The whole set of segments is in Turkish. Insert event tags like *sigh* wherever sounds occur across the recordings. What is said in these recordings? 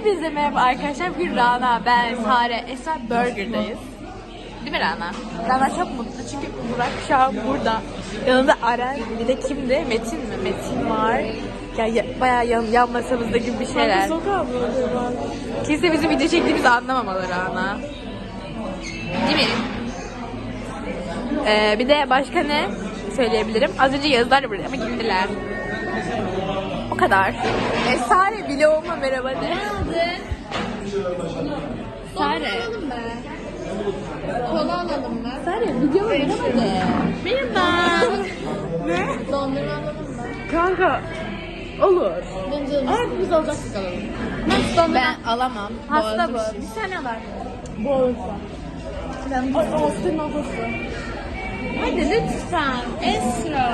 Hepinize merhaba arkadaşlar. Bugün Rana, ben, Sare, Esra Burger'dayız. Değil mi Rana? Rana çok mutlu çünkü Burak şu an burada. Yanında Aren, bir de kimdi? Metin mi? Metin var. Ya, ya bayağı yan, yan masamızda gibi bir şeyler. Kimse bizim video çektiğimizi anlamamalı Rana. Değil mi? Ee, bir de başka ne söyleyebilirim? Az önce yazdılar burada ama gittiler. O kadar. E, Sare vloguma merhaba de. Sare. Kola alalım mı? Sare videoma merhaba de. Merhaba. ne? Dondurma alalım mı? Kanka. Olur. Ama biz alacaktık alalım. Ben dondurma. Ben alamam. Hasta bu. Bir tane var. Borsa. Ben Ay, hastayım hastası. Hadi lütfen. Esra.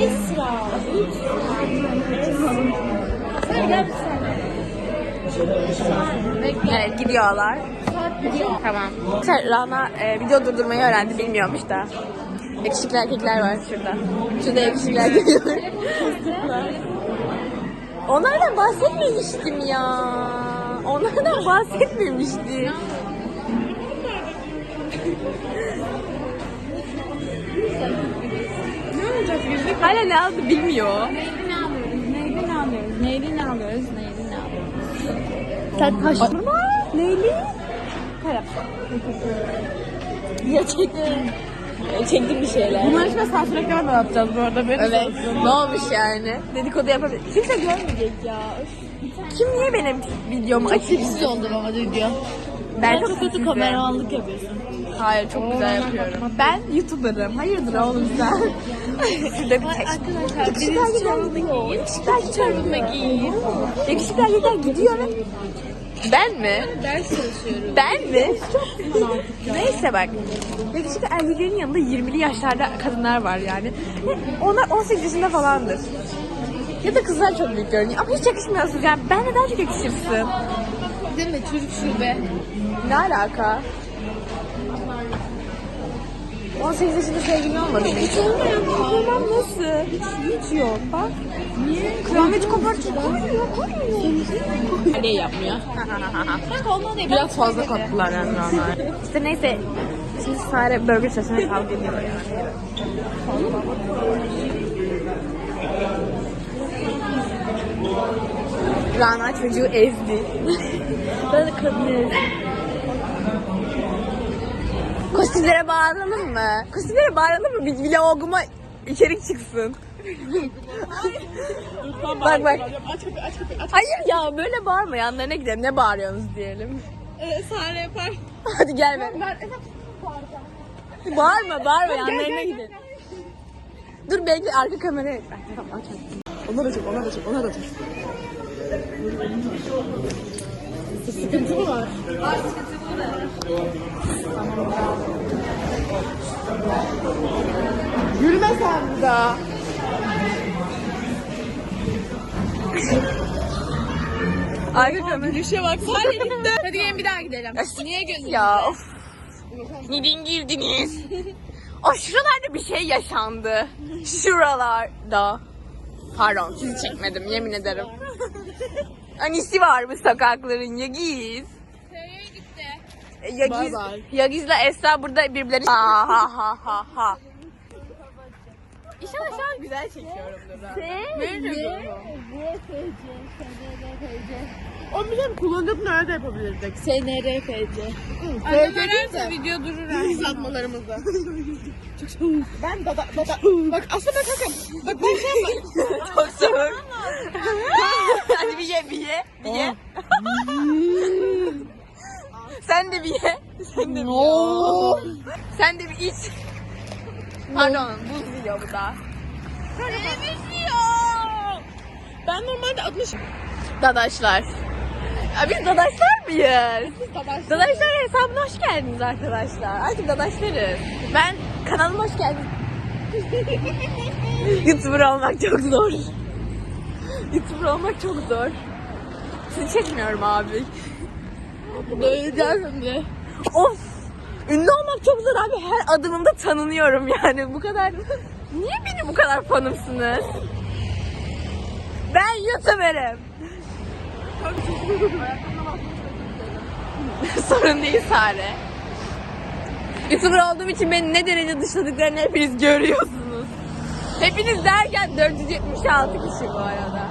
Esra. Sen gel. Evet gidiyorlar. Tamam. Sen Rana e, video durdurmayı öğrendi bilmiyormuş da. Yakışıklı erkekler var şurada. Şurada yakışıklı erkekler var. Onlardan bahsetmemiştim ya. Onlardan bahsetmemiştim. Ne olacak yüzük? Hala ne aldı bilmiyor. Neydi ne alıyoruz? Neydi ne alıyoruz? Neydi ne alıyoruz? Neydi ne alıyoruz? Sen kaçtırma. Neyli? Kara. Ya çektim. Çektim bir şeyler. Bunlar için sansür da yapacağız bu arada. Benim Evet. Ne olmuş yani? Dedikodu yapabilir. Kimse görmeyecek ya. Kim niye benim videomu açıp Tipsiz oldum ama video. Ben çok kötü kameramanlık yapıyorsun. Hayır çok güzel yapıyorum. Ben YouTuber'ım. Hayırdır oğlum sen? Şurada bir tek. Arkadaşlar Yakışıklı erkekler gidiyor. Yakışıklı erkekler gidiyor. Yakışıklı erkekler gidiyor ve ben mi? Ders çalışıyoruz. Ben mi? Neyse bak. Yakışıklı erkeklerin yanında 20'li yaşlarda kadınlar var yani. Ve Onlar 18 yaşında falandır. Ya da kızlar çok büyük görünüyor. Ama hiç yakışmıyorsunuz yani. Benle daha çok yakışırsın. Değil mi? Çocuk şube. Ne alaka? 18 yaşında sevgilin olmadı mı? Hiç olmayan Tamam nasıl? Hiç, hiç yok bak. Niye? Kıyamet kopartıyor. Koruyor, koruyor. Ne yapmıyor? Biraz fazla kattılar yani onlar. İşte neyse. Şimdi Sare burger sesine kavga ediyor yani. Rana çocuğu ezdi. ben de kadını ezdim. Kostümlere bağıralım mı? Kostümlere bağıralım mı? Bir vloguma içerik çıksın. bak bak. Aç kapıyı aç kapıyı aç. Hayır ya böyle bağırma yanlarına gidelim. Ne bağırıyorsunuz diyelim. Ee, Sare yapar. Hadi gel ben. Ben evet. Bağırma bağırma yanlarına gidelim. Dur bekle arka kameraya. Ay, Tamam aç. Onlar da çek, onlar da çek, onlar da çek. Sıkıntı mı var? Gülme sen bir daha. Arka kamera. Gülüşe bak. Sare gitti. Hadi gelin bir daha gidelim. Niye gözün? Ya of. Neden girdiniz? *laughs* O şuralarda bir şey yaşandı. Şuralarda. Pardon sizi çekmedim yemin ederim. *laughs* Anisi var bu sokakların gitti? E, Yagiz, Bay bay. Yagiz'le Esra burada birbirlerini ha ha ha ha ha. İnşallah şu an güzel çekiyorumdur ben. O bizim kullanıp nerede yapabilirdik? SNRFC. SNRFC. video durur. Biz atmalarımızda. *laughs* ben dada dada. Bak aslında kanka. Bak ben şey yapma. *laughs* Çok soğuk. Hadi bir ye bir ye. Bir ye. Sen de bir ye. Sen de bir ye. Sen de bir iç. Pardon buz yiyor bu da. Neymiş ya? Ben normalde 60 Dadaşlar. Ya biz dadaşlar mıyız? dadaş. Dadaşlar hesabına hoş geldiniz arkadaşlar. Artık dadaşlarız. Ben kanalıma hoş geldiniz. *laughs* YouTuber olmak çok zor. YouTuber olmak çok zor. Sizi çekmiyorum abi. Döveceğim şimdi. Of! Ünlü olmak çok zor abi. Her adımımda tanınıyorum yani. Bu kadar... Niye beni bu kadar fanımsınız? Ben YouTuber'ım. *laughs* Sorun değil Sare. YouTuber olduğum için beni ne derece dışladıklarını hepiniz görüyorsunuz. Hepiniz derken 476 kişi bu arada.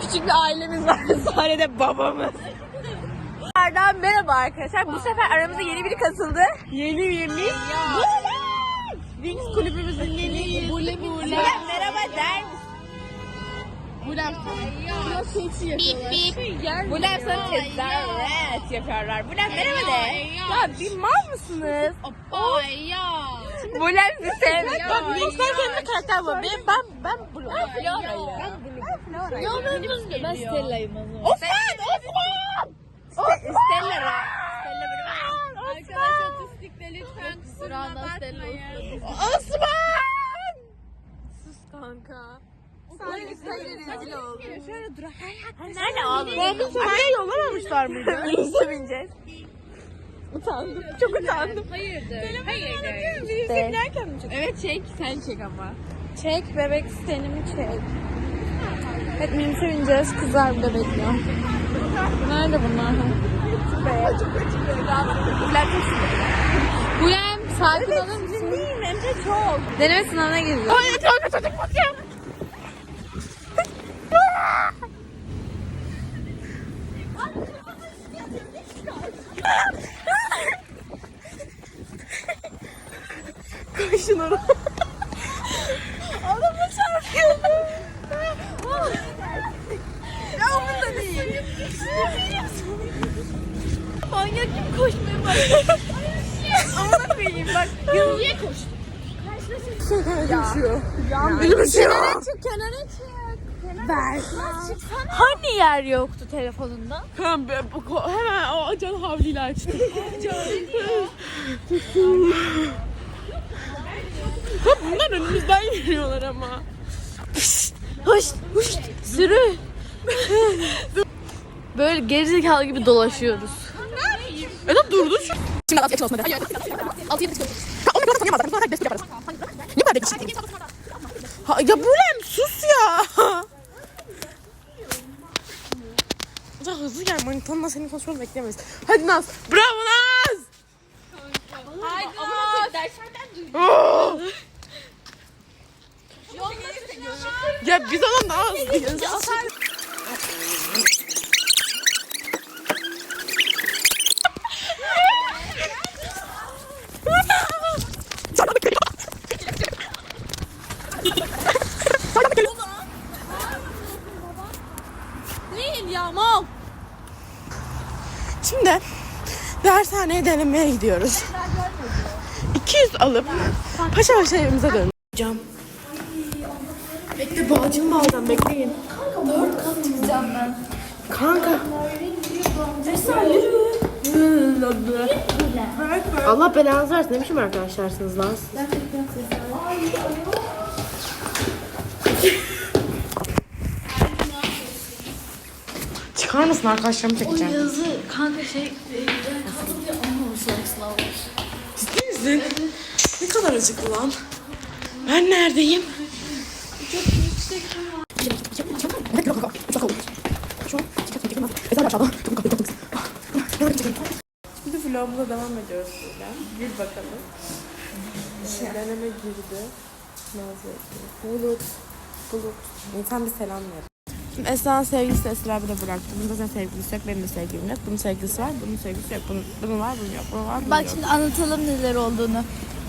Küçük bir ailemiz var. *laughs* Sare de babamız. Tekrardan merhaba arkadaşlar. Bu sefer aramıza yeni biri katıldı. Yeni birimiz. Wings kulübümüzün yeni Bule Bule. Merhaba der misin? Bulem Biraz seksi yapıyorlar. Bulem sana tezahürat yapıyorlar. Bulem merhaba de. Ya bir mal mısınız? Ay ya. Bulem sizi sevmiyor. Bak, Wings sen kendine karakter var. Ben, ben, ben Blue. Ben Flora'yım. Ben Flora'yım. Ya ben Stella'yım o zaman. Osman! Osman! Stella Ra. Stella Blume. Arkadaşlar otistikle lütfen kusuruna bakmayın. Osman! Sus kanka. Şöyle dur. Nerede abi? Bakın sana yollamamışlar mıydı? *laughs* Minibüse bineceğiz. Utandım. Çok utandım. Hayırdır? Hayırdır? Minibüse binerken mi Evet çek. Sen çek ama. Çek bebek stenimi çek. Evet minibüse bineceğiz. Kızlar burada bekliyor. Nerede bunlar? Bulem sakin olur musun? Değilim hem de çok. Deneme sınavına gireceğiz. Hayır çok çocuk bakıyorum. Koşun oraya. Adamı çarpıyordum. ya umurda değil. Manyak gibi koşmaya başladı. Amına koyayım bak. Niye koştun? Koşuyor. Benim uçuyor. Kenara çık, kenara çık. Ver. Hani yer yoktu telefonunda? Hemen, hemen o can havliyle açtım. Hep bunlar önümüzden yürüyorlar ama. Hoş, hoş, sürü. Böyle gerizekalı gibi dolaşıyoruz. Eda durdu şu. Şimdi alt yakın olsun hadi. Altı yedi Ha, onu biraz tanıyamadım. Sonra destek yaparız. Ne kadar bekişik? Ha, ya Bulem sus ya. Daha hızlı gel manitanla senin konuşmanı beklemeyiz. Hadi Naz. Bravo Naz. Haydi. Oh! Ya biz ona Naz diyoruz. Değil ya mal. Şimdi dershaneye denemeye gidiyoruz. 200 alıp paşa paşa evimize döneceğim. Bekle bağcım bağdan bekleyin. Kanka 4 kat çıkacağım ben. Kanka. Allah belanızı versin. Ne biçim arkadaşlarsınız lan? Çıkar mısın arkadaşlarımı çekeceğim. Yazı kanka şey Ciddi misin? Ne kadar acıklı lan. Ben neredeyim? Şimdi vlogumuza devam ediyoruz böyle. Bir bakalım. Deneme girdi. Nazlı. Bulut. Bulut. İnsan bir selam verir. Şimdi Esra'nın sevgilisi Esra bir de bıraktı. Bunda sen sevgilisi yok, benim de sevgilim yok. Bunun sevgilisi var, bunun sevgilisi yok. Bunun, bunun var, bunun yok. Bunun var, bunun Bak yok. şimdi anlatalım neler olduğunu.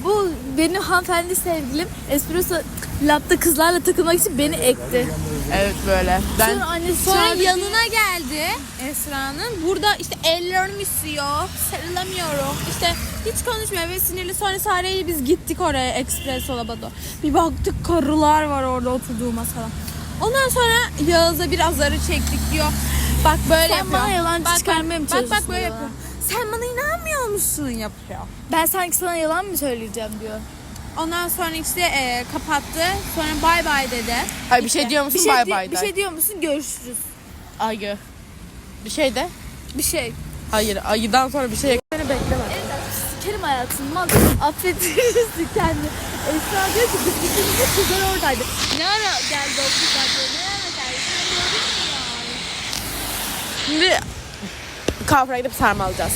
Bu benim hanımefendi sevgilim Espresso Lab'da kızlarla takılmak için beni ekti. Evet böyle. Ben Sonra annesi Sonra çağırdı. yanına geldi Esra'nın. Burada işte ellerim istiyor. Sarılamıyorum. İşte hiç konuşmuyor ve sinirli. Sonra Sare'yle biz gittik oraya Espresso Labado. Bir baktık karılar var orada oturduğu masada. Ondan sonra Yağız'a biraz zarı çektik diyor. Bak böyle Sen yapıyor. bana yalancı bak, çıkarmaya mı bak, bak, çalışıyorsun böyle ya? yapıyor. Sen bana inanmıyor musun yapıyor. Ben sanki sana yalan mı söyleyeceğim diyor. Ondan sonra işte e, kapattı. Sonra bay bay dedi. Hayır bir şey diyor musun? Bir şey, Bay di- bay bir şey diyor musun? Görüşürüz. Ayı. Bir şey de. Bir şey. Hayır ayıdan sonra bir şey Seni bekleme. Sikerim hayatını mal. Affettirirsin kendini. Esra diyor ki biz gittiğimizde kızlar oradaydı. Ne ara geldi o diyor. Ne ara geldi? Sen gördün mü gidip sarma alacağız.